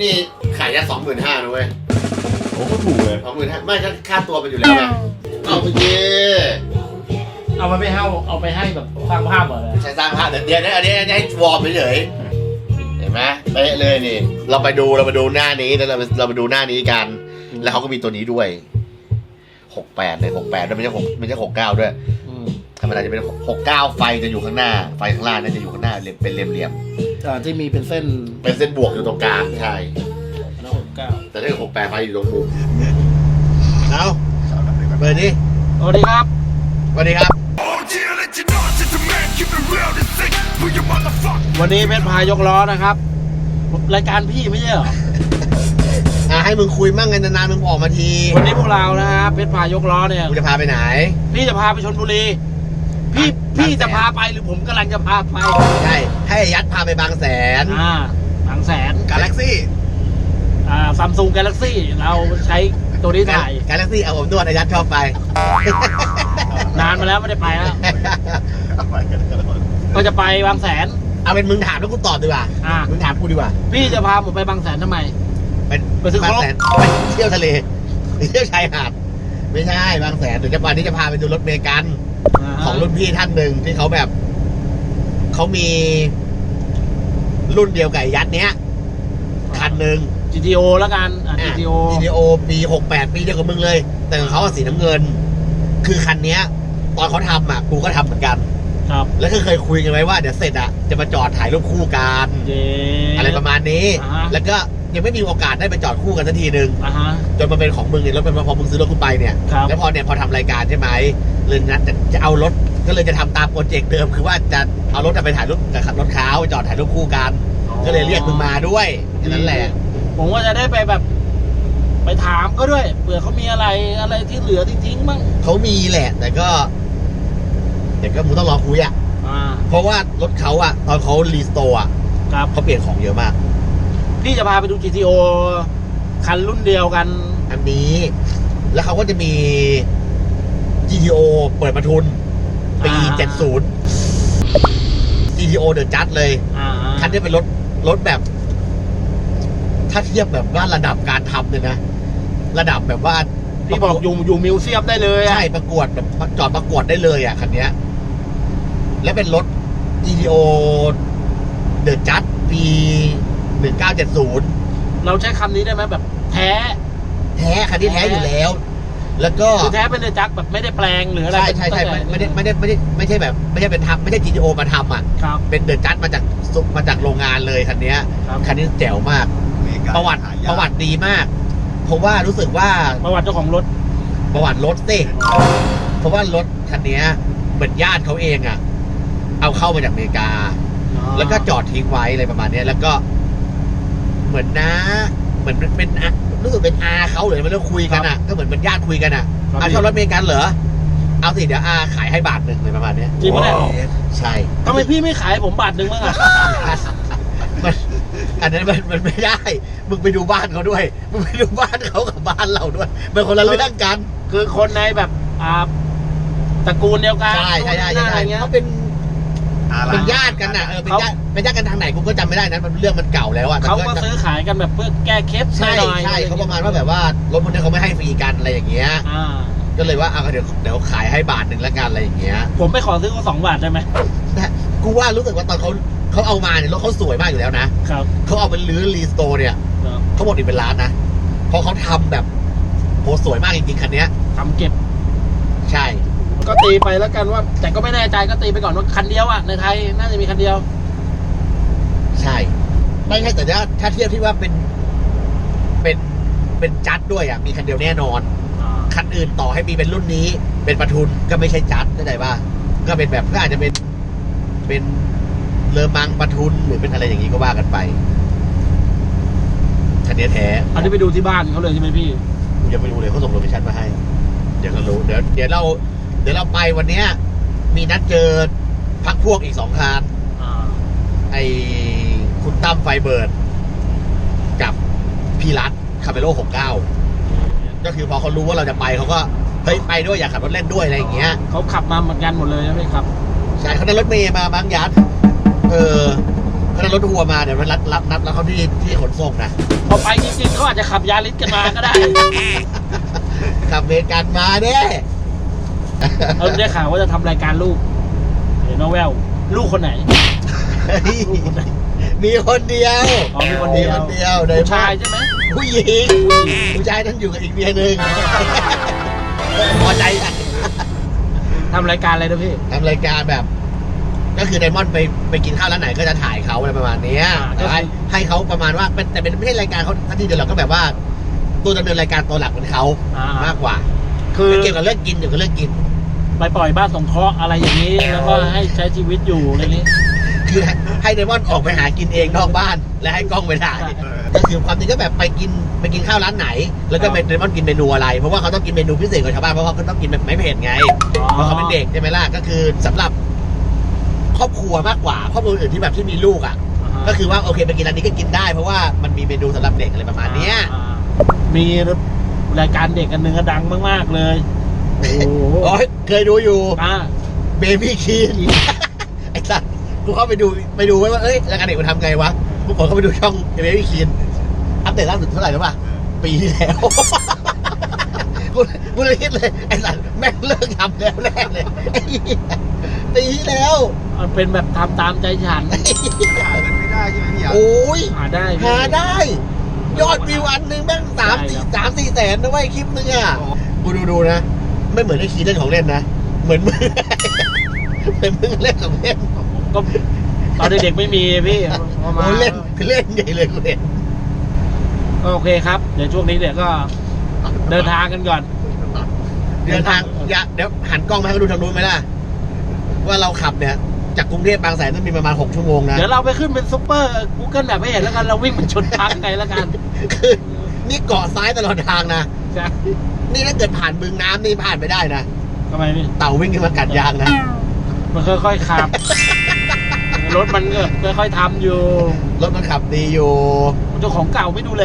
นะเนี่ยนี่ขายแค่สองหมื่นห้านะเว้ยโอ้ก็ถูกเลยสองหมื่นห้าไม่ถ้าค่าตัวมันอยู่แล้วไงเอาไปดิเอามาไปให้เอาไปให้แบบสร้างภาพเหรอเลยใช้สร้างภาพเดี๋ยวเดี๋ยวอันนี้อันนี้ให้วอร์มเฉยๆเห็นไหมเป๊ะเลยนี่ เราไปดูเราไปดูหน้านี้แล้วเราเราไปดูหน้านี้กัน แล้วเขาก็มีตัวนี้ด้วยหกแปดเลยหกแปดด้วยไม่ใช่หกไม่ใช่หกเก้าด้วยอืมธรรมดาจะเป็นหกเก้าไฟจะอยู่ข้างหน้า ไฟข้างล่างนั่นจะอยู่ข้างหน้าเป็นเหลี่ยม อ่าที่มีเป็นเส้นๆเป็นเส้นบวกอยู่ตรงกลางใช่ แล้วหกเก้าแต่ถ้าหกแปดไฟอยู่ตรงมุมเอาเปิดดิสวัสดีครับ สวัสดีครับ วันนี้เพชรพายกล้อนะครับ รายการพี่ไม่ใช่เหรอ อะให้มึงคุยมั่งไงนานๆมึงออกมาทีวันนี้พวกเรานะครับเพชรพายกล้อเนี่ยกูจะพาไปไหน พี่จะพาไปชนบุรี พี่บางแสนพี่จะพาไปหรือผมกำลังจะพาไปใช่ให้ยัดพาไปบางแสนอ่าบางแสนกาแล็กซี่อ่าซัมซุงกาแล็กซี่เราใช้ตัวนี้ถ่ายกาแล็กซี่เอาผมนวดอายัดชอบไป นานมาแล้วไม่ได้ไปแล้วก็จะไปบางแสนเอาเป็นมึงถามแล้วกูตอบดีกว่าอ่ามึงถามกูดีกว่า พี่จะพาผมไปบางแสนทำไมเป็นไปซื้อครบางบแสนไปเที่ยวทะเลไปเที่ยวชายหาดไม่ใช่บางแสนเดี๋ยวจะวันนี้จะพาไปดูรถเมกัน ของรุ่นพี่ท่านหนึ่งที่เขาแบบเขามีรุ่นเดียวกับไอ้ยัดเนี้ยคันหนึ่ง GTO แล้วกันอ่า GTO GTO ปีหกแปดปีเดียวกับมึงเลย แต่ของเขาอะสีน้ำเงิน คือคันเนี้ย ตอนเขาทำอะ กูก็ทำเหมือนกัน ครับแล้วก็เคยคุยกันไว้ว่าเดี๋ยวเสร็จอะ จะมาจอดถ่ายรูปคู่กัน เจ อะไรประมาณนี้ อ่าฮะ แล้วก็ยังไม่มีโอกาสได้ไปจอดคู่กันสักทีหนึ่งอ่าฮะ จนมาเป็นของมึงเนี่ยรถเป็นพอมึงซื้อรถกูไปเนี่ย ครับ แล้วพอเนี่ยพอทำรายการใช่ไหม เลยนัดจะจะเอารถก็เลยจะทำตามโปรเจกต์เดิม คือว่าจะเอารถไปถ่ายรูปกับรถเขาไปจอดถ่ายรูปคู่กัน ก็เลยเรียกมึงมาด้วยแค่นั้นแหละ ผมว่าจะได้ไปแบบ ไปถามก็ด้วยเผื่อเขามีอะไรอะไรที่เหลือที่ทิ้งบ้างเขามีแหละ แต่ก็แต่ก็มึงต้องรอคุยอะ อ่าเพราะว่ารถเขาอะตอนเขารีสโตร์อะครับ เขาเปลี่ยนของเยอะมาก พี่จะพาไปดู GTO คันรุ่นเดียวกัน อันนี้ แล้วเขาก็จะมี GTO เปิดประทุน ปี อ่า 70 GTO เดอะจัดเลย อ่าคันนี้เป็นรถรถแบบ ถ้าเทียบแบบว่าระดับการทำเนี่ยนะ ระดับแบบว่าที่บอกอยู่อยู่มิวเซียมได้เลยอะใช่ประกวดแบบจอดประกวดได้เลยอะคันเนี้ย และเป็นรถ GTO เดอะจัดปี 1970 เราใช้คำนี้ได้ไหมแบบแท้ แท้คันนี้แท้อยู่แล้ว แล้วก็คือแท้เป็นเดอะจักรแบบไม่ได้แปลงหรืออะไรใช่ใช่ใช่ไม่ไม่ได้ไม่ได้ไม่ได้ไม่ใช่แบบไม่ใช่เป็นทำไม่ใช่ GTO มาทำอะครับเป็นเดอะจัดมาจากซุมาจากโรงงานเลยคันเนี้ยครับคันนี้แจ๋วมาก ประวัติประวัติดีมากเพราะว่ารู้สึกว่าประวัติเจ้าของรถ ประวัติรถสิเพราะว่ารถคันเนี้ยเหมือนญาติเขาเองอะ เอาเข้ามาจากอเมริกา แล้วก็จอดทิ้งไว้อะไรประมาณเนี้ยแล้วก็ เหมือนนะ เหมือนมันเป็น อะรู้สึกเป็นอาเขาเลยมันเรื่องคุยกันอะก็เหมือนเป็นญาติคุยกันอะครับอาชอบรถอเมริกันเหรอเอาสิเดี๋ยวอาขายให้บาทหนึ่งเลยประมาณเนี้ยจริงปะเนี่ย ใช่ทำไมพี่ไม่ขายผมบาทหนึ่งบ้างอะมันอันนั้นมันมันไม่ได้ มึงไปดูบ้านเขาด้วย มึงไปดูบ้านเขากับบ้านเราด้วยมันคนละเรื่องกัน คือคนในแบบอ่าตระกูลเดียวกันใช่ใช่ใช่อะใช่ไรเงี้ยเขาเป็น เป็นญาติกันอะเออเป็นญาติเป็นญาติกันทางไหนกูก็จำไม่ได้นะมันเรื่องมันเก่าแล้วอะแต่เขาก็ซื้อขายกันแบบเพื่อแก้เคล็ดใช่หน่อยๆใช่เขาประมาณว่าแบบว่ารถพวกนี้เขาไม่ให้ฟรีกันอะไรอย่างเงี้ยอ่าก็เลยว่าเอาเดี๋ยวเดี๋ยวขายให้บาทหนึ่งแล้วกันอะไรอย่างเงี้ย ผมไปขอซื้อเขาสองบาทได้ไหมแต่กูว่ารู้สึกว่าตอนเขาเขาเอามาเนี่ยรถเขาสวยมากอยู่แล้วนะครับเขาเอาไปรื้อรีสโตร์เนี่ยเดี๋ยวเขาหมดอีกเป็นล้านนะเพราะเขาทำแบบโหสวยมากจริงๆคันเนี้ยทำเก็บ ใช่ ก็ตีไปแล้วกันว่า แต่ก็ไม่แน่ใจก็ตีไปก่อนว่าคันเดียวอะในไทยน่าจะมีคันเดียว ใช่ ไม่ใช่แต่ถ้าถ้าเทียบที่ว่าเป็น เป็นเป็นจัดด้วยอะมีคันเดียวแน่นอน คันอื่นต่อให้มีเป็นรุ่นนี้ เป็นปทุนก็ไม่ใช่จัดเข้าใจป่ะก็เป็นแบบก็อาจจะเป็นเป็นเลอมังปทุนหรือเป็นอะไรอย่างนี้ก็ว่ากันไปคันนี้แท้อันนี้ไปดูที่บ้านเขาเลยใช่ไหมพี่ กูยังไม่รู้เลยเขาส่งโลเคชั่นมาให้ เดี๋ยวก็รู้ เดี๋ยวเดี๋ยวเรา เดี๋ยวเราไปวันเนี้ย มีนัดเจอพักพวกอีกสองคันอ่าไอ้คุณตั้มไฟเบิร์ด กับพี่รัฐคาเมโลหกเก้าก็คือพอเขารู้ว่าเราจะไปเขาก็เฮ้ยไปด้วยอยากขับรถเล่นด้วยอะไรอย่างเงี้ย เขาขับมาเหมือนกันหมดเลยใช่ไหมครับ ใช่เขานั่งรถเมย์มาบางยัด เออเขานั่งรถทัวร์มาเดี๋ยวมันรับรับนัดแล้วเขาที่ที่ขนส่งนะ พอไปจริงๆเขาอาจจะขับยาริสกันมาก็ได้ ขับเมกันมาเนี่ย เออได้ข่าวว่าจะทำรายการลูกเห็นว่าแววลูกคนไหนลูกคนไหน มีคนเดียวอ๋อมีคนเดียวมีคนเดียวในผู้ชายใช่ไหมผู้หญิงผู้ชายนั้นอยู่กับอีกเมียหนึ่งพอใจอะทำรายการอะไรนะพี่ทำรายการแบบ ก็คือไดมอนด์ไปไปกินข้าวร้านไหนก็จะถ่ายเขาอะไรประมาณเนี้ยอ่าแต่ให้ให้เขาประมาณว่าเป็นแต่เป็นไม่ใช่รายการเขาทันทีเดียวเราก็แบบว่า ตัวดำเนินรายการตัวหลักเป็นเขาอ่ามากกว่าคือเป็นเกี่ยวกับเรื่องกินเกี่ยวกับเรื่องกิน ไปปล่อยบ้านสงเคราะห์อะไรอย่างนี้ แล้วก็ให้ใช้ชีวิตอยู่อะไรนี้คือให้ไดมอนด์ออกไปหากินเองนอกบ้าน และให้กล้องไปถ่ายก็คือความจริงก็แบบไปกินไปกินข้าวร้านไหน แล้วก็ไดมอนด์กินเมนูอะไร เพราะว่าเขาต้องกินเมนูพิเศษกว่าชาวบ้านเพราะเขาก็ต้องกินแบบไม่เผ็ดไงเพราะเขาเป็นเด็กใช่ไหมล่ะก็คือสำหรับครอบครัวมากกว่าครอบครัวอื่นที่แบบที่มีลูกอะ ก็คือว่าโอเคไปกินร้านนี้ก็กินได้ เพราะว่ามันมีเมนูสำหรับเด็กอะไรประมาณเนี้ยอ่ามีรายการเด็กอันหนึ่งก็ดังมากๆเลยโอ้โหอ๋อเคยดูอยู่อ่าเบบี้คีนไอ้สัสกูเข้าไปดูไปดูไว้ว่าเอ้ยรายการเด็กมันทำไงวะกูกดเข้าไปดูช่องเบบี้คีนอัปเดตล่าสุดเท่าไหร่รู้ป่ะปีที่แล้วกูกูเลยคิดเลย ไอ้สัสแม่งเลิกทำแล้วแน่เลยไอ้เหี้ยปีที่แล้วมันเป็นแบบทำตามใจฉันโอ้ยหาได้หาได้ ยอดวิวอันหนึ่งแม่งสามสี่สามสี่แสนนะเว้ยคลิปนึงอะกูดูดูๆนะ ไม่เหมือนไอ้คีเล่นของเล่นนะ เหมือนมึงเหมือนมึงเล่นของเล่นก็ตอนเด็กๆไม่มีพี่เอามาโอ้เล่นเล่นใหญ่เลยกูเห็นก็โอเคครับ เดี๋ยวช่วงนี้เดี๋ยวก็เดินทางกันก่อน เดินทางอย่าเดี๋ยวหันกล้องมาให้เขาดูทางนู้นไหมล่ะ ว่าเราขับเนี่ย จากกรุงเทพบางแสนต้องมีประมาณหกชั่วโมงนะ เดี๋ยวเราไปขึ้นเป็นซุปเปอร์ Google แบบไม่เห็นแล้วกัน เราวิ่งเป็นชนทางไงแล้วกัน คือ นี่เกาะซ้ายตลอดทางนะ ใช่ นี่ถ้าเกิดผ่านบึงน้ำนี่ผ่านไม่ได้นะ ทำไมพี่ เต่าวิ่งขึ้นมากัดยางนะ มันค่อยๆขับ รถมันก็ค่อยๆทำอยู่ รถมันขับดีอยู่ เจ้าของเก่าไม่ดูแล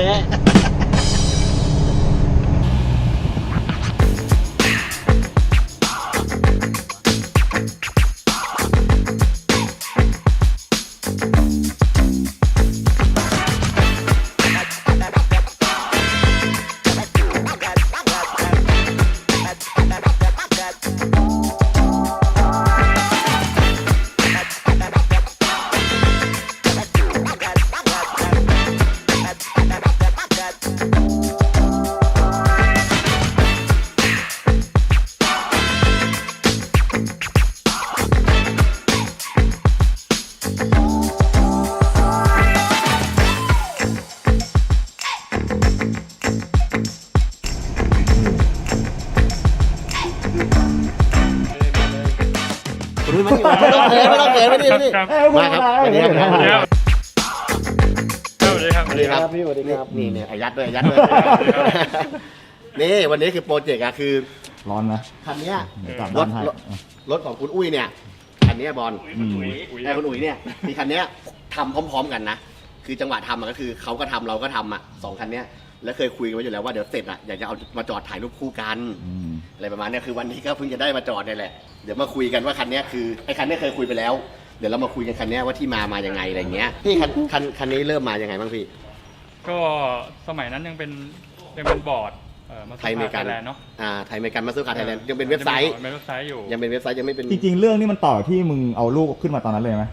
ไม่ต้องเขินไม่ต้องเขินไม่ดีไม่ดีมาครับสวัสดีครับสวัสดีครับสวัสดีครับสวัสดีครับพี่สวัสดีครับนี่เนี่ยไอ้ยัดด้วยยัดด้วยนี่วันนี้คือโปรเจกต์อะคือร้อนนะคันเนี้ยรถรถของคุณอุ้ยเนี่ยคันเนี้ยบอลไอ้คุณอุ้ยเนี่ยมีคันเนี้ยทำพร้อม ๆ กันนะคือจังหวะทำก็คือเขาก็ทำเราก็ทำอะสองคันเนี้ย แล้วเคยคุยกันไว้อยู่แล้วว่าเดี๋ยวเสร็จอะอยากจะเอามาจอดถ่ายรูปคู่กันอืมอะไรประมาณเนี้ยคือวันนี้ก็เพิ่งจะได้มาจอดเนี่ยแหละเดี๋ยวมาคุยกันว่าคันเนี้ยคือไอ้คันเนี้ยเคยคุยไปแล้ว เดี๋ยวเรามาคุยกันคันเนี้ยว่าที่มามายังไงอะไรเงี้ยพี่คันคันคันนี้เริ่มมายังไงบ้างพี่ ก็สมัยนั้นยังเป็นยังเป็นบอร์ดเอ่อมาไทยอเมริกันแลนด์เนาะอ่าไทยอเมริกันมาสเตอร์คาร์ไทยแลนด์ยังเป็นเว็บไซต์เป็นเว็บไซต์อยู่ยังเป็นเว็บไซต์ยังไม่เป็นจริงๆเรื่องนี้มันต่อที่มึงเอาลูกขึ้นมาตอนนั้นเลยไหม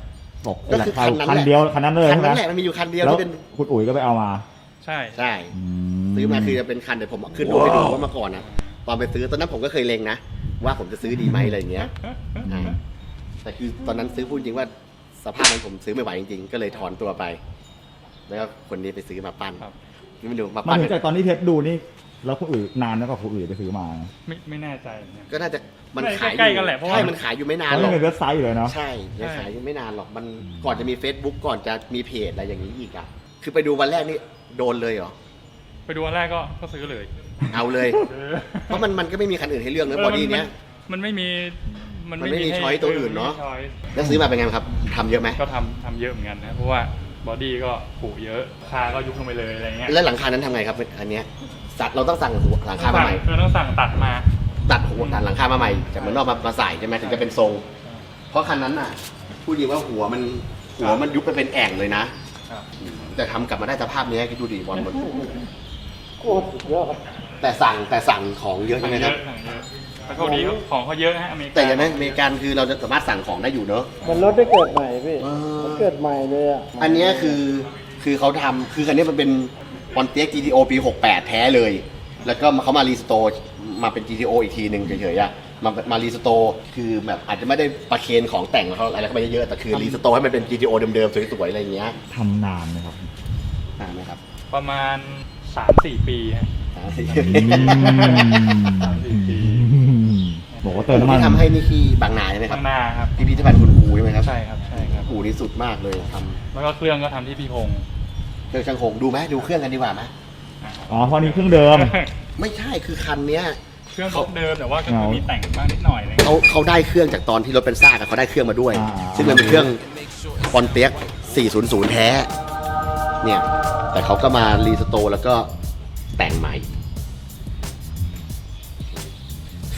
บอกก็คือคันนั้นแหละคันเดียวคันนั้นเลยคันใช่ไหมนั้นแหละมันมีอยู่คันเดียวแล้วที่เป็นคุณอุ๋ยก็ไปเอามา ใช่ ใช่อืซื้อมาคือจะเป็นคันเดี๋ยวผมขึ้นรูปให้ดูว่าเมื่อก่อนนะตอนไปซื้อตอนนั้นผมก็เคยเลงนะ ว่าผมจะซื้อดีไหมอะไรอย่างเงี้ยอ่าแต่คือตอนนั้นซื้อพูดจริงว่าสภาพนั้นผมซื้อไม่ไหวจริงๆ ก็เลยถอนตัวไป แล้วก็คนนี้ไปซื้อมาปั้นครับ นี่มันดูมามันปั้น ถึงจากตอนที่เทสดูนี่ แล้วคุณอุ๋ยนานแล้วก็คุณอุ๋ยไปซื้อมาไม่ไม่แน่ใจเหมือนกัน ก็น่าจะมันใกล้ขายอยู่ใกล้กันแหละเพราะว่า ใช่มันขายอยู่ไม่นานเพราะหรมัอนกเป็นเว็บไซต์อยู่เลยเนาะ ใช่ยังใช่ขายอยู่ไม่นานหรอก มันก่อนจะมี Facebook ก่อนจะมีเพจอะไรอย่างนี้อีกอะ คือไปดูวันแรกนี่ โดนเลยเหรอ ไปดูวันแรกก็ก็ซื้อเลยเอาเลยเออเพราะมันมันก็ไม่มีคันอื่นให้เลือกเนอะบอดี้เนี้ย มันไม่มีมันมันไม่มีให้ช้อยตัวอื่นเนอะ ไม่มีช้อยแล้วซื้อมาเป็นไงครับทำเยอะไหมก็ทำทำเยอะเหมือนกันนะเพราะว่าบอดี้ก็ผูเยอะคาก็ยุบลงไปเลยอะไรเงี้ยแล้วหลังคานั้นทำไงครับอันเนี้ยสัตว์เราต้องสั่งหัวหลังคามาใหม่เออต้องสั่งตัดมาตัดหัวตัดหลังคามาใหม่จากเมืองนอกมามาใส่ใช่ไหมถึงจะเป็นทรง เพราะคันนั้นน่ะพูดดีว่าหัวมันหัวมันยุบไปเป็นแอ่งเลยนะ ครับ แต่ทำกลับมาได้สภาพนี้คิดดูดิบอลมันแต่สั่งแต่สั่งของเยอะสั่ใช่งไหมเยครับอะสั่งเยอะแต่ก็ดีก็ของเขาเยอะฮะอเมริกา แต่อย่างนั้นอเมริกันคือเราจะสามารถสั่งของได้อยู่เนอะ มันรถได้เกิดใหม่พี่เออ มันเกิดใหม่เลยอะอันเนี้ยคือคือเขาทำคือคันนี้มันเป็นปอนเต็ก GTO ปี 68 แท้เลย แล้วก็เขามารีสโตร์มาเป็น GTO อีกทีหนึ่งเฉยๆอะ มามารีสโตร์คือแบบอาจจะไม่ได้ประเคนของแต่งเขาอะไรเข้าไปเยอะๆแต่คือรีสโตร์ให้มันเป็น GTO เดิมๆสวยๆอะไรอย่างเงี้ยทำนานนะครับอ่านะครับประมาณ 3-4 ปีฮะอ่าสิสามสี่ปีบอกว่าเติมน้ำมันที่ทำให้นี่ที่บางนาใช่ไหมครัข้าบงหน้าครับพิพิธภัณฑ์คุณครูใช่ไหมครับใช่ครับ ใช่ครับอู่นี่สุดมากเลยทแล้วก็เครื่องก็ทำที่พี่พงศ์ำเครื่องช่างคงดูไหมดูเครื่องกันดีกว่าไหมอ๋อเพราะนี้เครื่องเดิม ไม่ใช่คือคันเนี้ย เครื่องรถเดิมแต่ว่าก็คือเอามีมีแต่งบ้างนิดหน่อยอะไรเลยเขาเขาได้เครื่องจากตอนที่รถเป็นซ่ากอะเขาได้เครื่องมาด้วย อ่า ซึ่งมันเป็นเครื่องปอนเต็ก400 แท้ เนี่ย แต่เขาก็มารีสโตร์แล้วก็แต่งใหม่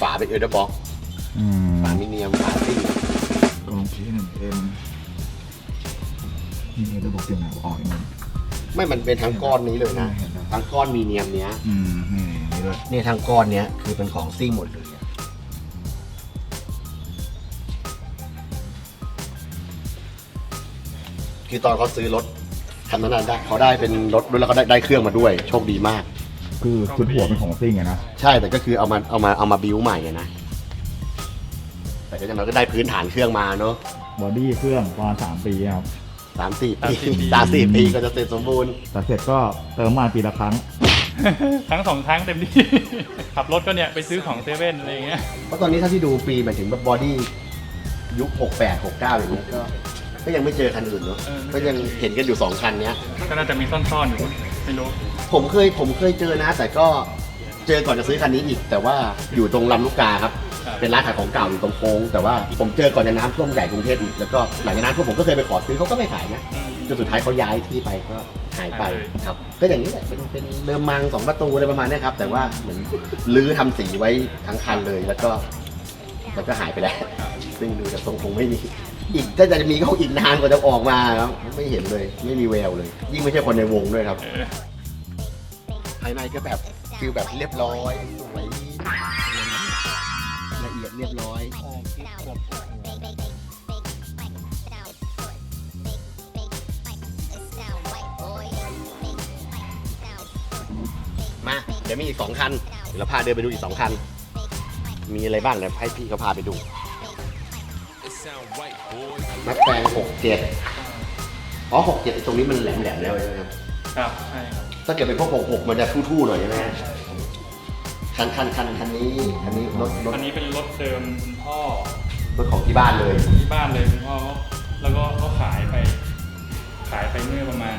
ฝาเป็นเออร์เดอร์บ็อกอืมฝามิเนียมฝาซิ่งกองชี้หนึ่งเอ็มนี่เดี๋ยวบอกเสียงไหนออกอีกมั้ยไม่มันเป็นทั้งก้อนนี้เลยนะ เห็นแล้ว ทั้งก้อนมีเนียมเนี้ย อืมนี่นี่ ด้วยเนี่ยทั้งก้อนเนี้ยคือเป็นของซิ่งหมดเลยอะคือตอนเขาซื้อรถคันนั้นนะได้เขาได้เป็นรถด้วยแล้วก็ได้ได้เครื่องมาด้วย โชคดีมาก คือชุดหัวเป็นของซิ่งอะนะใช่แต่ก็คือเอามาเอามาเอามาบิวใหม่อะนะแต่ก็จะมันก็ได้พื้นฐานเครื่องมาเนาะบอดี้เครื่องประมาณสามปีครับ สามสี่ปีสามสี่ปีสามสี่ปีก็จะเสร็จสมบูรณ์แต่เสร็จก็เติมมาปีละครั้งทั้งสองทั้งเต็มที่ ขับรถก็เนี่ยไปซื้อของเซเว่นอะไรอย่างเงี้ย เพราะตอนนี้ถ้าที่ดูฟรีหมายถึงแบบบอดี้ยุค 68 69 อย่างนี้ยก็ ก็ยังไม่เจอคันอื่นเนาะ เออก็ยังเห็นกันอยู่ 2 คันเนี้ย ก็น่าจะมีซ่อนๆอยู่ไม่รู้ ผมเคยผมเคยเจอนะ แต่ก็เจอก่อนจะซื้อคันนี้อีก แต่ว่าอยู่ตรงลำลูกกาครับครับ เป็นร้านขายของเก่าอยู่ตรงโค้งแต่ว่าผมเจอก่อนจะน้ำท่วมใหญ่กรุงเทพอีกแล้วก็หลังจากนั้นพวกผมก็เคยไปขอซื้อเขาก็ไม่ขายนะอืมจนสุดท้ายเขาย้ายที่ไปก็หายไปหายเลยครับก็อย่างนี้แหละเป็นเป็นเดิมมังสองประตูอะไรประมาณเนี้ยครับแต่ว่าเหมือนลื้อทำสีไว้ทั้งคันเลยแล้วก็แล้วก็หายไปแล้ว ซึ่งดูจากทรงคงไม่มี อีกถ้าจะมีก็อีกนานกว่าจะออกมาครับ ไม่เห็นเลย ไม่มีแววเลย ยิ่งไม่ใช่คนในวงด้วยครับเออภายในก็แบบฟิลแบบเรียบร้อย สวยละเอียดเรียบร้อยมา เดี๋ยวมีอีกสองคัน เดี๋ยวเราพาเดินไปดูอีกสองคัน มีอะไรบ้างเดี๋ยวให้พี่เขาพาไปดูมัดแปลงหกเจ็ดอ๋อหกเจ็ดตรงนี้มันแหลมๆแล้วใช่ไหมครับ ครับ ใช่ครับ ถ้าเกิดเป็นพวกหกหกมันจะทู่ๆหน่อยใช่ไหมฮะ คันคันคันคันนี้คันนี้รถรถอันนี้เป็นรถเดิมคุณพ่อรถของที่บ้านเลย ที่บ้านเลยคุณพ่อเขาแล้วก็เขาขายไป ขายไปเมื่อประมาณ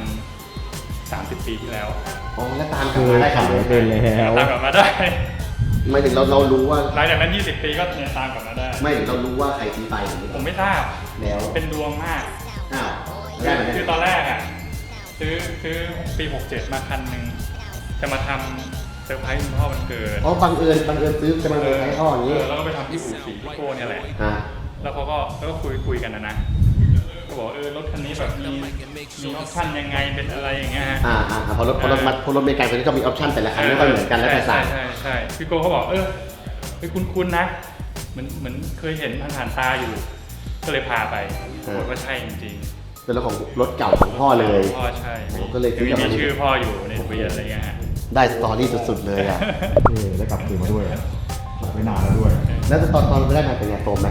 30 ปีที่แล้วอ๋อแล้วตามกลัคืบอมาได้คัขานยนี้ไปแล้วตามกลับมาได้ไม่ถึงเราเรารู้ว่าหลังจากนั้น 20 ปีก็เนี่ยตามกลับมาได้ ไม่ถึงเรารู้ว่าใครซื้อไปอย่างนี้ผมไม่ทราบแล้วเป็นดวงมากอ้าวคืได้อไหมคือตอนแรกอะซื้อซื้อปี 67 มาคันหนึ่งจะมาทำ เซอร์ไพรส์คุณพ่อวันเกิดอ๋อบังเอิญบังเอิญซื้อจะบังเอิญให้พ่ออย่างนี้เออแล้วก็ไปทำที่อู่สีพิโก้เนี่ยแหละ อ่าแล้วเขาก็แล้วก็คุยคุยกันนะนะก็บอกเออรถคันนี้แบบมีมีออปชั่นยังไงเป็นอะไรอย่างเงี้ยฮะอ่าอ่าพอรถพอรถมาพอรถอเมริกันตัวนี้ก็มีออปชั่นแต่ละคันไม่ค่อยเหมือนกันแล้วแต่ใช่สายใช่ใช่พี่โกเขาบอกเออไปคุ้นๆนะ เหมือนเหมือนเคยเห็นผ่านๆตาอยู่ ก็เลยพาไปบอกว่าใช่จริงเป็นรถของรถเก่าของพ่อเลย ๆพ่อใช่โอ้ก็เลยซื้มีอกลับมา มีชื่อพ่ออยู่ในทะเบียนอะไรเงี้ยฮะ ได้สตอรี่สุดๆเลยอะ เออได้กลับคืนมาด้วยขับไม่นานแล้วด้วย แล้วตอนตอนไปได้มาเป็นไงโตมไหม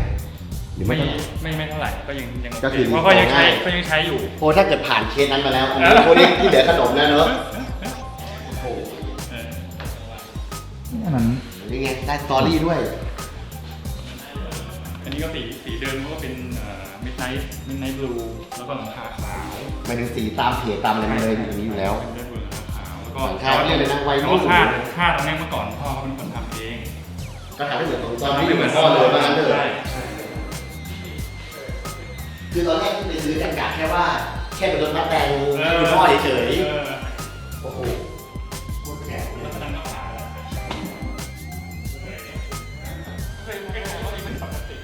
หรือไม่ ไม่เท่าไหร่ไม่ไม่เท่าไหร่ก็ยังยังก็คือเพราะก็ยังใช้ง่ายก็ยังใช้อยู่ โอ้ถ้าเกิดผ่านเคสนั้นมาแล้วอันนี้พวกนี้ที่เหลือขนมแล้วเนอะโอ้โหเอออันนั้นนี่ไงได้สตอรี่ด้วย อันนี้ก็สีสีเดิมก็เป็นมิดไนท์มิดไนท์บลูแล้วก็หลังคาขาวหมายถึงสีตามเพจตามอะไรมันเลยอยู่ตรงนี้อยู่แล้ว เป็นด้วยหลังคาขาวแล้วก็หลังคาเรียกเลยนะวัยรุ่นแต่ว่าค่าค่าตรงนี้เมื่อก่อนพ่อเขาเป็นคนทำเองก็ทำให้เหมือนของตอนที่อยู่เหมือนพ่อเลยว่างั้นเถใช่อะคือตอนแรกที่ไปซื้อกันกะแค่ว่า แค่เป็นรถมาแตงให้คุณพ่อเฉยเออๆโอ้โหโคตรแก่เลแล้วยก็ตั้งหน้าผาแล้วเคยเคยบอกว่านี่เป็นปกติ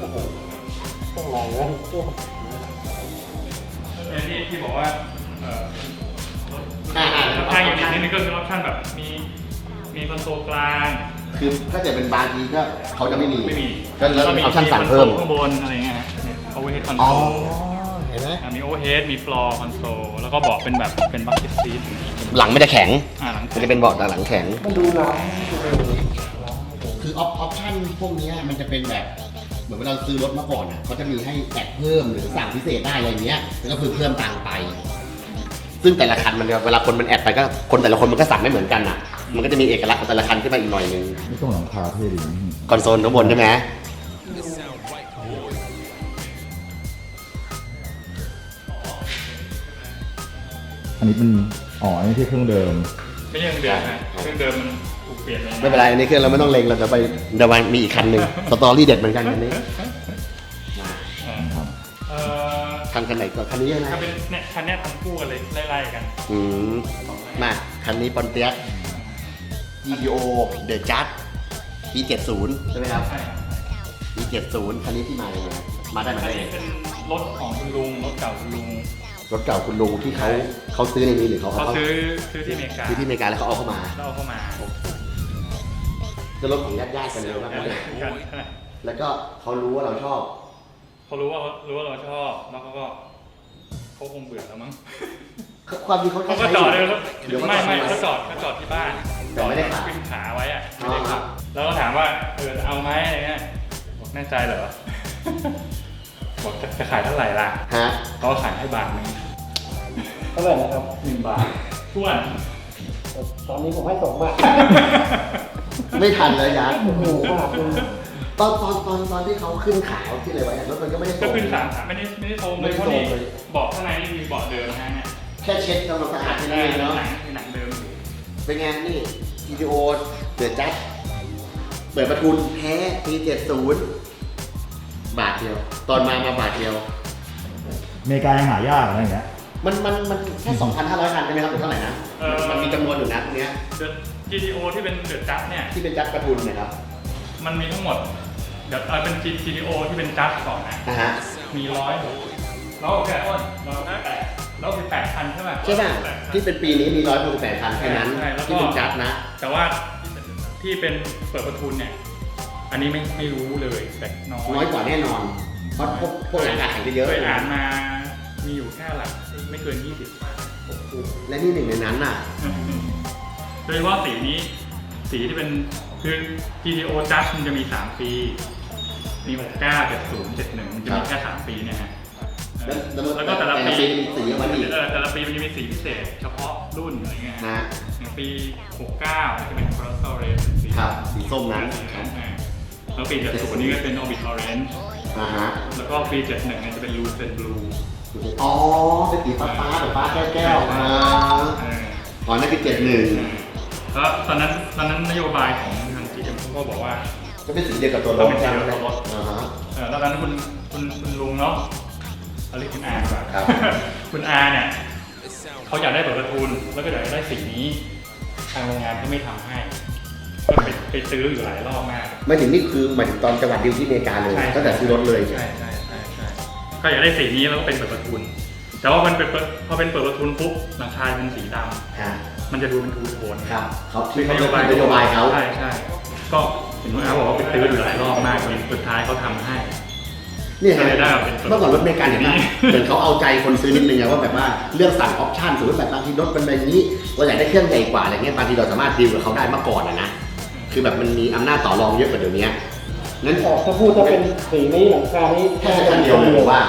โอ้โหเนี่ย ที่ที่บอกว่าเอ่อรถอ่าอ่าถ้าทางอย่างนี้นิดนึงก็คือออปชั่นแบบมีมีคอนโซลกลาง คือถ้าเกิดเป็นบางทีก็เขาจะไม่มีไม่มีก็แล้วมีออปชั่นสั่งเพิ่ม คอนโซลข้างบนอะไรเงี้ยฮะเนี่ย overhead อ๋อ control เห็นไหมอะมี overhead มี floor console แล้วก็เบาะเป็นแบบเป็นบัคเก็ตซีทหลังไม่ได้แข็ง อ่าหลังมันจะเป็นเบาะแต่หลังแข็ง มันดูร้อนคือออปชั่นพวกเนี้ยมันจะเป็นแบบเห มือนเวลาเราซื้อรถมาก่อนอะเขาจะมีให้แอดเพิ่มหรือสั่งพิเศษได้อะไรเงี้ยแล้วก็คือเพิ่มตังค์ไป ซึ่งแต่ละคันมันเวลาคนมันแอดไปก็คนแต่ละคนมันก็สั่งไม่เหมือนกันอะ มันก็จะมีเอกลักษณ์ของแต่ละคันขึ้นมาอีกหน่อยนึงไม่ต้องหลังคาเท่ดีนะคอนโซลข้างบนใช่ไหมอันนี้เป็นอ๋ออันนี้ที่เครื่องเดิม ไม่ใช่เครื่องเดิมนะเครื่องเดิมมันถูก เปลี่ยนเลยไม่เป็นไรอันนี้เครื่องเราไม่ต้องเล็งเราจะไปเดี๋ยวมันมีอีกคันหนึ่งสตอรี่เด็ดเหมือนกันคันนี้อ่าครับเอ่อคันคันไหนก่อนคันนี้นะถ้าเป็นเนี่ยคันเนี้ยทำคู่กันเลยไล่ๆกันอืมมาคันนี้ปอนเตียส GTO The Just ปี70 ใช่ไหมครับ ใช่ครับปี70 คันนี้ที่มายังไงครับมาได้มาอันได้นี้เป็นรถของคุณลุงรถเก่าคุณลุงรถเก่าคุณลุงที่เขาเขาซื้อในนี้หรือเขาเขาเขาซื้อซื้อที่อเมริกาซื้อที่อเมริกาแล้วเขาเอาเข้ามา แล้วเอาเข้ามา จะรถของญาติญาติๆกันเลยว่างั้นเลยแล้วก็เขารู้ว่าเราชอบ เขารู้ว่ารู้ว่าเราชอบแล้วเขาก็เขาคงเบื่อแล้วมั้งความจริงเขาเขาก็ใช้จอดเลยแล้วเดี๋ยวเขาไม่จอดไม่ทำเขาจอดเขาจอดที่บ้านแต่ไม่ได้ขับขึ้นขาไว้อะไม่อ๋อได้ขับแล้วก็ถามว่าเออจะเอาไหมอะไรเงี้ยบอกแน่ใจเหรอ บอกจะจะขายเท่าไหร่ล่ะฮะ เขาก็ขายให้บาทหนึงเท่าไหร่นะครับหนึ่งบาทท้วน ตอนนี้ผมให้สองบาท ไม่ทันเลยยักษ์โอ้โหบาทเลยตอนตอนตอนตอนที่เขาขึ้นขาวที่อะไรไว้อะรถมันก็ไม่ได้ก็ส่งขึ้นสามสามไม่ได้ไม่ได้โทรไม่เลยได้เพราะนี่โทรเลย เบาะข้างในนี่มีเบาะเดิมนะฮะเนี่ยแค่เช็ดทำความสะอาดแค่เอนั้นเองอเนาะ หนังมีหนังเดิมอยู่เป็นไงนี่ GTO เดือดจัด เปิดประทุนแท้ปี70 บาทเดียว ตอนมามาบาทเดียว อเมริกายังหายากอะไรอย่างเงี้ย มันมันมันแค่ 2,500คันใช่ไหมครับหรือเท่าไหร่นะ มันมีจำนวนอยู่นะตรงเนี้ย เดอะ GTO ที่เป็นเดอะจัสเนี่ย ที่เป็นจัดประทุนเนะครับมันมีทั้งหมด เดี๋ยวเอาเป็น GTO ที่เป็นจัสก่อนนะนะฮะ มีร้อยร้อยแค่อ้นร้อยห้าแปดร้อยสิบแปดพันใช่ไหมใช่ป่ะที่เป็นปีนี้มี168คันแค่นั้น ใช่แล้วก็ ที่เป็นจัดนะ แต่ว่าที่เป็นเปิดประทุนเนี่ย อันนี้ไม่ไม่รู้เลยแต่น้อยน้อยกว่าแน่นอน เพราะพวกพวกหลังการแข่งจะเยอะ เคยอ่านมา มีอยู่แค่หลักไม่เกินยี่สิบ และนี่หนึ่งในนั้นน่ะโดยเฉพาะสีนี้ สีที่เป็นคือ GTO Just มันจะมี 3 ปี มี 69 70 71 มันจะมีแค่ 3 ปีเนี่ยฮะเออแล้วแล้วก็แต่ละปีมีสีออกมาอีกเออแต่ละปีมันจะมีสีพิเศษ เฉพาะรุ่นอะไรเงี้ยนะอย่างปี 69จะเป็น Coastal Red สีครับสีส้มนั้นอ่าแล้วปี 70 นี่ก็เป็น Orbit Orange อ่าฮะแล้วก็ปี 71เนี่ยจะเป็น Lucent Blue อ๋อเป็นสีฟ้าฟ้าๆแบบฟ้าแก้วแก้วๆอ่าเออ อ๋อนั่นคือเจ็ดหนึ่ง แล้วตอนนั้นตอนนั้นนโยบายของทาง GM เขาก็บอกว่า ก็เป็นสีเดียวกับตัวรถเป็นสีเดียวกับตัวรถอ่าฮะ เออตอนนั้นคุณคุณคุณลุงเนาะเอาเรียกคุณอาดีกว่า ครับ คุณอาเนี่ยเขาอยากได้เปิดประทุนแล้วก็อยากได้สีนี้ ทางโรงงานก็ไม่ทำให้ ก็เป็นไปซื้ออยู่หลายรอบมากไม่ถึงนี่คือหมายถึงตอนจังหวัดดิวที่อเมริกาเลยใช่ ตั้งแต่ซื้อรถเลยใช่ใช่ใช่ใช่ก็อยากได้สีนี้แล้วก็เป็นเปิดประทุนแต่ว่ามันเป็นเปิดพอเป็นเปิดประทุนปุ๊บหลังคาเป็นสีดำ ฮะ มันจะดูเป็นทูโทนครับเขาที่เขาเป็นนโยบายเขาใช่ใช่ก็เห็นว่าเขาบอกว่าไปซื้ออยู่หลายรอบมากจนสุดท้ายเขาทำให้เนี่ยก็เลยได้มาเป็นเมื่อก่อนรถอเมริกันเห็นไหมเหมือนเขาเอาใจคนซื้อนิดนึงไงว่าแบบว่าเลือกสั่งออปชั่นสมมติแบบบางทีรถเป็นแบบนี้เราอยากได้เครื่องใหญ่กว่าอะไรเงี้ยบางทีเราสามารถดีลกับเขาได้เมื่อก่อนอะนะคือแบบมันมีอำนาจต่อรองเยอะกว่าเดี๋ยวนี้นั้นแต่ถ้าพูดถ้าเป็นสีนี้หลังคานี้แค่คันเดียวเลยผมว่า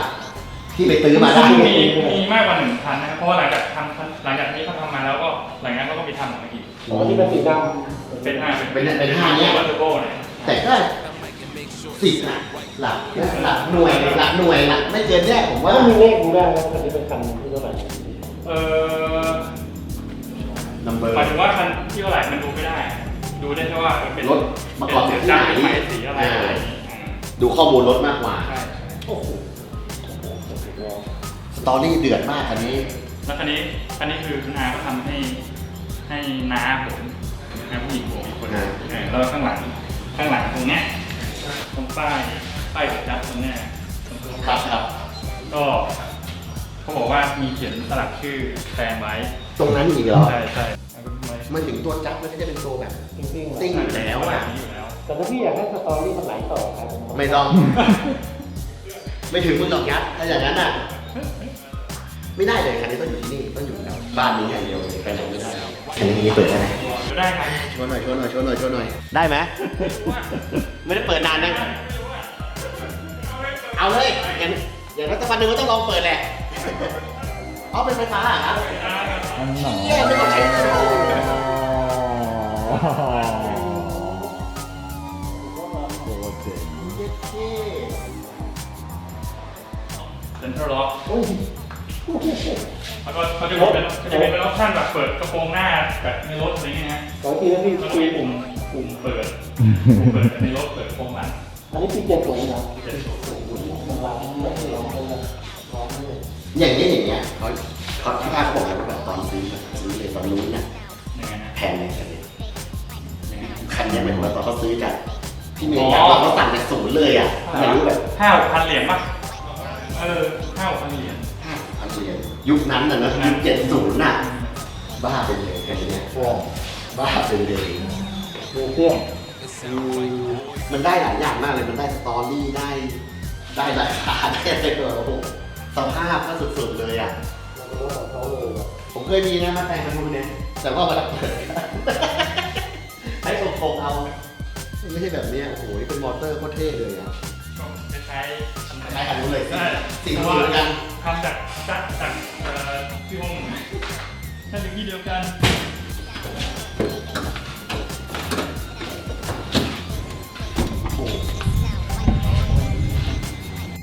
ที่ไปซื้อมาได้มีมีมากกว่าหนึ่งพันนะครับเพราะว่าหลังจากทำหลังจากนี้เขาทำมาแล้วก็หลังจากนั้นเขาก็ไปทำออกมาอีกอ๋อที่เป็นสีดเป็นห้าเป็นเป็นห้าเนี่ยวัตถุโบเนี่ยแต่ก็สิบนะหลักหลักหน่วยหลักหน่วยหลักไม่เกินเนี่ยผมำว่าก็มีเลขดูได้นะคันนี้เป็นคันที่เท่าไหร่เออนัมเบอร์หมายถึงว่าคันที่เท่าไหร่มันดูไม่ได้ ดูได้แค่ว่ามันเป็นรถประกอบเป็นจากสีที่ไหนดำสีอะไรอะไรอย่างงี้อืมดูข้อมูลรถมากกว่าใช่โอ้โหส ตอรี่เดือดมากอันนี้ แล้วคันนี้คันนี้คือคุณอาก็ทำให้ให้น้าผมน้าผู้หญิงผมอีกคนหนึงเออแล้วข้างหลังข้างหลังตรงเนี้ยตรงป้ายป้ายจับตรงเนี้ยตรงครับครับ ก็เขาบอกว่ามีเขียนสลักชื่อแซงไว้ตรงนั้นอีกเหรอ ใช่ใช่แล้วก็ไว้มันถึงตัวจับมันก็จะเป็นตัวแบบ จริงๆซิ่งอยู่แล้วแบอะบนี้อยู่แล้ว แต่ถ้าพี่อยากให้สตอรี่มันไหลต่อครับ ไม่ต้อง ไม่ถึงมึงหรอกยัดถ้าอย่างนั้นอะ ไม่ได้เลยคันนี้ต้องอยู่ที่นี่ต้องอยู่แล้วบ้านนี้อย่างเดียวเลยไปไหนไม่ได้คันนี้เปิดได้ไหมจะได้ครับชวนหน่อยชวนหน่อยชวนหน่อยชวนหน่อยได้ไหมไม่ได้เปิดนานนะเอาเลยอย่างอย่างนั้นสักวันหนึ่งก็ต้องลองเปิดแหละเอาเป็นไฟฟ้าเหรอครับอันหนอแย่ไม่ต้องใช้โอ้โคตรเจ๋งเย็ดเท่เซ็นทรัลล็อก แล้วก็เขาจะมีเป็นเขาจะมีเป็นออปชั่นแบบเปิดกระโปรงหน้าแบบในรถอะไรเงี้ยนะสองทีนะพี่แล้วก็มีปุ่มปุ่มเปิดปุ่มเปิดในรถเปิดกระโปรงหลังอันนี้พี่เจ็ดสูงนะเจ็ดสูบมันร้านไม่ได้ร้องเลยร้องเลยอย่างนี้ยอย่างเงี้ยเขาเขาที่บ้านเขาบอกเลยว่าแบบตอนซื้อแบบซื้อเลยตอนนู้นน่ะยังไงนะแพงเลยคันนี้ยังไงนะคันเนี้ยหมายถึงว่าตอนเขาซื้อกันที่เมกาตอนเขาสั่งจากศูนย์เลยอะไม่รู้แบบห้าหกพันเหรียญป่ะเออห้าหกพันเหรียญพันเหรี ยญยุคนั้นน่ะนะยุคเจ็ดศูนย์น่ะ บ้าเป็นเลยคันเนี้ยบ้าเป็นเลยดูเครื่องมันได้หลายอย่างมากเลย มันได้สตอรี่ได้ ได้ราคาได้อะไรตัวโอ้โหสภาพก็สุดๆเลยอะมันเป็นรถของเขาเลยอะผมเคยมีนะมาแต่งกันพวกเนี้ยแต่ว่ามาเปิดให้โคงๆเอา ไม่ใช่แบบเนี้ยโอ้โหนี่เป็นมอเตอร์โคตรเท่เลยอะก็คล้าย ๆคล้ายๆกันนู้นเลยใช่สีสีเหมือนกันทำจากจากจากเอ่อที่ห้องน่าจะที่เดียวกัน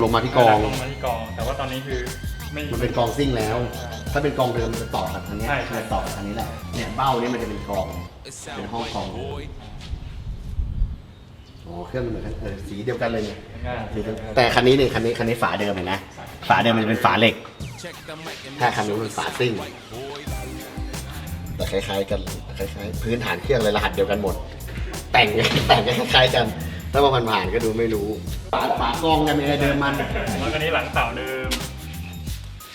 ลงมาที่กอง ลงมาที่กอง แต่ว่าตอนนี้คือไม่มันเป็นกองซิ่งแล้ว ถ้าเป็นกองเดิมมันจะต่อกับอันเนี้ยใช่ใช่มันจะต่อกับอันนี้แหละ เนี่ยเบ้าเนี่ยมันจะเป็นกอง เป็นห้องกอง อ๋อเครื่องมันเหมือนกันเออสีเดียวกันเลยเนี่ยง่ายสีเดียวกันแต่คันนี้เนี่ยคันนี้คันนี้ฝาเดิมเห็นไหมฝาเดิมมันจะเป็นฝาเหล็ก ถ้าคันนี้มันเป็นฝาซิ่งแต่คล้ายๆกันคล้ายๆพื้นฐานเครื่องเลยรหัสเดียวกันหมด แต่งแต่งคล้ายๆกัน ถ้ามาผ่านๆก็ดูไม่รู้ฝาฝากองกันยังไงเดิมมันแล้วก็นี้หลังเต่าเดิม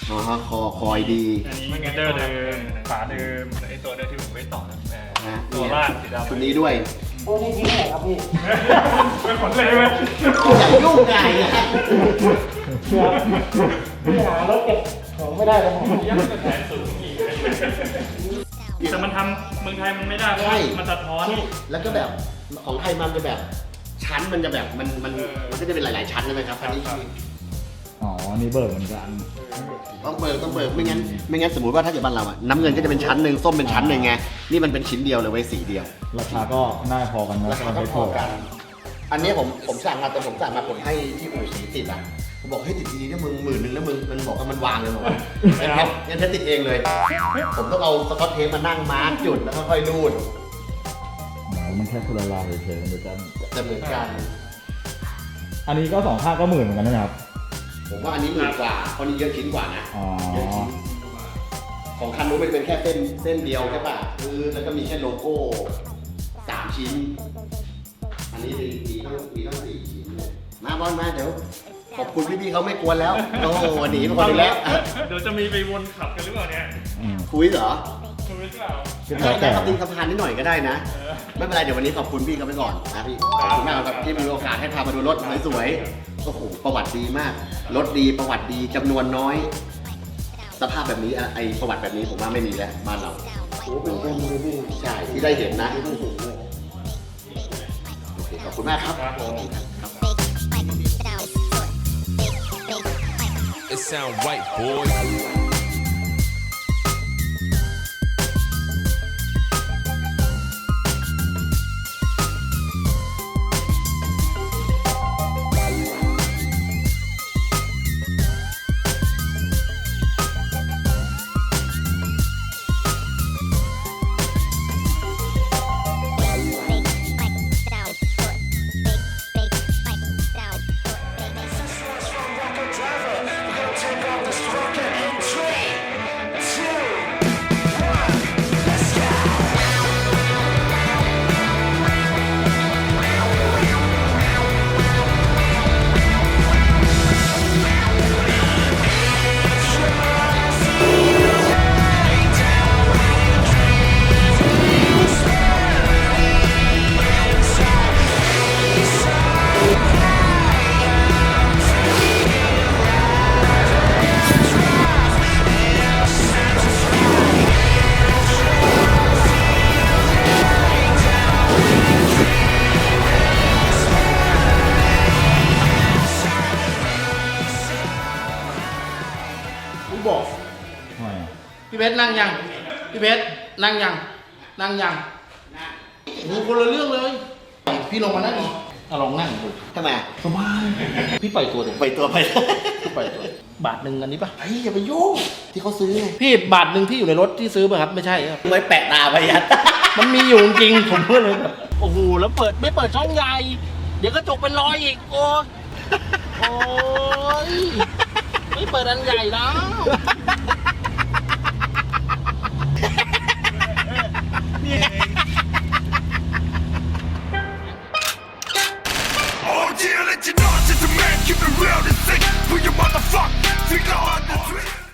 อ๋อคอคอยดี อันนี้เกเดอร์เดิมฝาเดิมไอตัวเดิมที่ผมไว้ต่อนะนะตัวล่างสีดำชุดนี้ด้วย โอ้นี่ทิ้งไหนครับพี่เป็นขนเลยไหมอย่ายุ่งไงนะเชื่อพี่หารถเก็บของไม่ได้เลยผมยักษ์แสนสูงอีกแต่มันทำเมืองไทยมันไม่ได้เพราะว่ามันสะท้อนใช่แล้วก็แบบของไทยมันจะแบบชั้นมันจะแบบมันมันเออมันก็จะเป็นหลาย ๆ ชั้นใช่ไหมครับอันนี้ครับอ๋ อนี่เบิกเหมือนกันต้องเบิกต้องเบิกไม่งั้นไม่งั้นสมมติว่าถ้าเกิดบ้านเราอะน้ำเงินก็จะเป็นชั้นหนึ่งส้มเป็นชั้นหนึ่งไงนี่มันเป็นชิ้นเดียวเลยไว้ยสีเดียว ราคาก็น่าพอกันนะราคาก็พอกัน อันนี้ผมผมสั่งมาแต่ผมสั่งมาผมให้ที่อู่สีติดอะผมบอกให้ยติดดีๆนะมึงหมื่นหนึ่งนะมึงมันบอกว่ามันวางเลยบอกว่างั้นเพชรงั้นเพชรติดเองเลย ผมต้องเอาสกอตเทปมานั่งมาร์กจุดแล้วค่อยๆรูดอ๋อมันแค่คนละลายเฉยๆเหมือนกันแต่เหมือนกัน อันนี้ก็สองข้างก็หมื่นเหมือนกันนะครับ ผมว่าอันนี้หมื่นกว่าเพราะนี่เยอะชิ้นกว่านะอ๋อ เยอะชิ้นของคันนู้นมันเป็นแค่เส้นเส้นเดียวใช่ป่ะคือแล้วก็มีแค่โลโก้สามชิ้น อันนี้มีมีต้องมีต้องสี่ชิ้นเลยมาบอลมาเดี๋ยว ขอบคุณพี่ๆเขาไม่กวนแล้วโอ้โหวันนี้ทุกคนดูแล้วอะเดี๋ยวจะมีไปวนขับกันหรือเปล่าเนี่ยอืมคุยเหรอ คุณหรือเปล่าขึ้นได้แล้วแต่ได้ครับตีสะพานนิดหน่อยก็ได้นะ ไม่เป็นไร เดี๋ยววันนี้ขอบคุณพี่เขาไปก่อนนะพี่ ขอบคุณมากครับที่มีโอกาสให้พามาดูรถสวยๆ โอ้โหประวัติดีมาก รถดีประวัติดีจำนวนน้อย สภาพแบบนี้อะไอประวัติแบบนี้ผมว่าไม่มีแล้วบ้านเรา โอ้เป็นเป็นเป็นใช่ที่ได้เห็นนะโอเคขอบคุณมากครับ ครับผมครับ It sound right, boy. อะพี่เพชรนั่งยังพี่เพชรนั่งยังนั่งยังโอ้โหคนละเรื่องเลย พี่ลงมานั่งดิเอาลองนั่งดูทำไมสบายพี่ปล่อยตัวเดี๋ยวไปตัวไป พี่ปล่อยตัวบาทหนึ่งอันนี้ปะเฮ้ยอย่าไปยุ่งที่เขาซื้อไงพี่บาทหนึ่งที่อยู่ในรถที่ซื้อป่ะครับไม่ใช่ครับไว้แปะตาไปยัด มันมีอยู่จริงๆผมก็เลยแบบโอ้โหแล้วเปิดไม่เปิดช่องใหญ่ เดี๋ยวกระจกเป็นรอยอีกโอ้ยโอ้ยไม่เปิดอันใหญ่แล้ว oh dear, let you know, just a man, keep it real to sick. We your motherfucker, take the hard, the